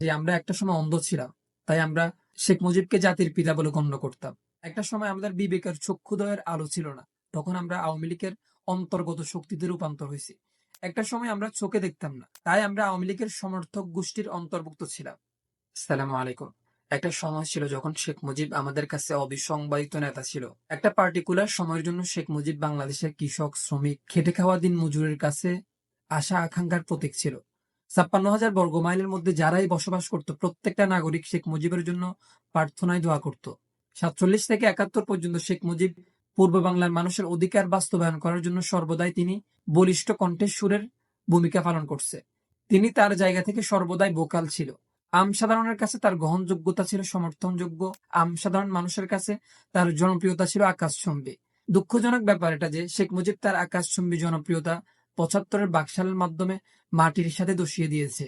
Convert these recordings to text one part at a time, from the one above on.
যে আমরা একটা সময় অন্ধ ছিলাম, তাই আমরা শেখ মুজিবকে জাতির পিতা বলে গণ্য করতাম। একটা সময় আমাদের বিবেকের চক্ষুদয়ের আলো ছিল না, তখন আমরা আওয়ামী লীগের অন্তর্গত শক্তিতে রূপান্তর হয়েছি। একটা সময় আমরা চোখে দেখতাম না, তাই আমরা আওয়ামী লীগের সমর্থক গোষ্ঠীর অন্তর্ভুক্ত ছিলাম। সালাম আলাইকুম। একটা সময় ছিল যখন শেখ মুজিব আমাদের কাছে অবিসংবাদিত নেতা ছিল। একটা পার্টিকুলার সময়ের জন্য শেখ মুজিব বাংলাদেশের কৃষক, শ্রমিক, খেটে খাওয়া দিন মজুরের কাছে আশা আকাঙ্ক্ষার প্রতীক ছিল। ছাপ্পান্ন হাজার বর্গ মাইলের মধ্যে যারাই বসবাস করত, প্রত্যেকটা নাগরিক শেখ মুজিবের জন্য প্রার্থনায় দোয়া করত। সাতচল্লিশ থেকে একাত্তর পর্যন্ত শেখ মুজিব পূর্ব বাংলার মানুষের অধিকার বাস্তবায়ন করার জন্য সর্বদাই তিনি বলিষ্ঠ কণ্ঠের সুরের ভূমিকা পালন করছে। তিনি তার জায়গা থেকে সর্বদাই বোকাল ছিল। আম সাধারণের কাছে তার গ্রহণযোগ্যতা ছিল, সমর্থনযোগ্য। আম সাধারণ মানুষের কাছে তার জনপ্রিয়তা ছিল আকাশ আকাশচম্বী। দুঃখজনক ব্যাপার এটা যে শেখ মুজিব তার আকাশ আকাশচম্বী জনপ্রিয়তা পঁচাত্তরের বাকশালের মাধ্যমে মাটির সাথে দোষিয়ে দিয়েছে।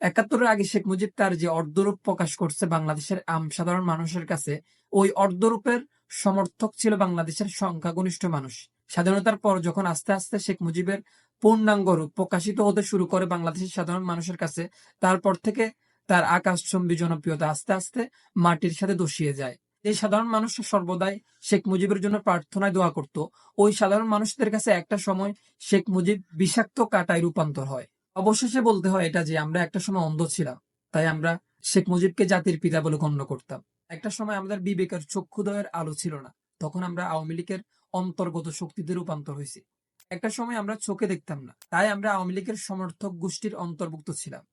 একাত্তরের আগে শেখ মুজিব তার যে অর্ধরূপ প্রকাশ করছে বাংলাদেশের আম সাধারণ মানুষের কাছে, ওই অর্ধরূপের সমর্থক ছিল বাংলাদেশের সংখ্যাগরিষ্ঠ মানুষ। স্বাধীনতার পর যখন আস্তে আস্তে শেখ মুজিবের পূর্ণাঙ্গ রূপ প্রকাশিত হতে শুরু করে বাংলাদেশের সাধারণ মানুষের কাছে, তারপর থেকে তার আকাশচম্বী জনপ্রিয়তা আস্তে আস্তে মাটির সাথে দোষিয়ে যায়। এই সাধারণ মানুষ সর্বদাই শেখ মুজিবের জন্য প্রার্থনায় দোয়া করত, ওই সাধারণ মানুষদের কাছে একটা সময় শেখ মুজিব বিষাক্ত কাটায় রূপান্তর হয়। অবশেষে বলতে হয় এটা যে আমরা একটা সময় অন্ধ ছিলাম, তাই আমরা শেখ মুজিবকে জাতির পিতা বলে গণ্য করতাম। একটা সময় আমাদের বিবেকের চক্ষুদয়ের আলো ছিল না, তখন আমরা আওয়ামী লীগের অন্তর্গত শক্তিতে রূপান্তর হয়েছি। একটা সময় আমরা চোখে দেখতাম না, তাই আমরা আওয়ামী লীগের সমর্থক গোষ্ঠীর অন্তর্ভুক্ত ছিলাম।